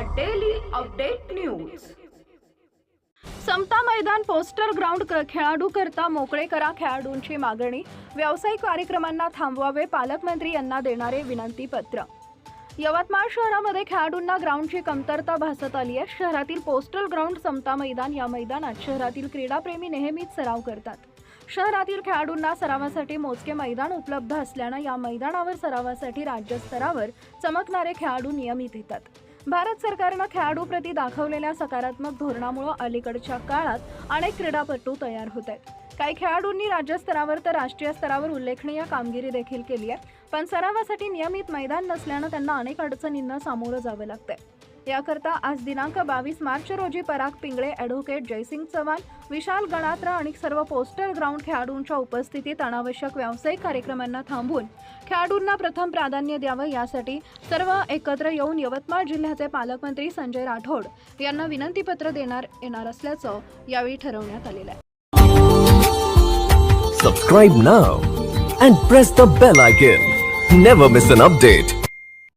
Daily update news. समता मैदान poster ground क- खेळाडू करता मोकळे करा खेळाडूंची मागणी. व्यावसायिक कार्यक्रमांना थांबवावे पालकमंत्री यांना देणारे विनंती पत्र यवतमाळ शहरामध्ये खेळाडूंना ग्राउंडची कमतरता भासत आली आहे शहरातील पोस्टल ग्राउंड समता मैदान या मैदानात शहरातील क्रीडाप्रेमी नेहमीच सराव करतात. शहरातील खेळाडूंना सरावासाठी मोजके मैदान उपलब्ध असल्यानं या मैदानावर सरावासाठी राज्यस्तरावर चमकणारे खेळाडू नियमित येतात. भारत सरकारनं खेळाडूप्रती दाखवलेल्या सकारात्मक धोरणामुळे अलीकडच्या काळात अनेक क्रीडापटू तयार होत आहेत. काही खेळाडूंनी राज्यस्तरावर तर राष्ट्रीय स्तरावर उल्लेखनीय कामगिरी देखील केली आहे. पण सरावासाठी नियमित मैदान नसल्यानं त्यांना अनेक अडचणींना सामोरं जावं लागतंय. याकरता आज दिनांक बावीस मार्च रोजी पराग पिंगळे ॲडव्होकेट जयसिंग चव्हाण विशाल गणात्र आणि सर्व पोस्टल ग्राउंड खेळाडूंच्या उपस्थितीत अनावश्यक व्यावसायिक कार्यक्रमांना थांबून खेळाडूंना प्रथम प्राधान्य द्यावं यासाठी सर्व एकत्र येऊन यवतमाळ जिल्ह्याचे पालकमंत्री संजय राठोड यांना विनंतीपत्र देणार येणार असल्याचं यावेळी ठरवण्यात आलेलं आहे Subscribe now and press the bell icon. Never miss an update.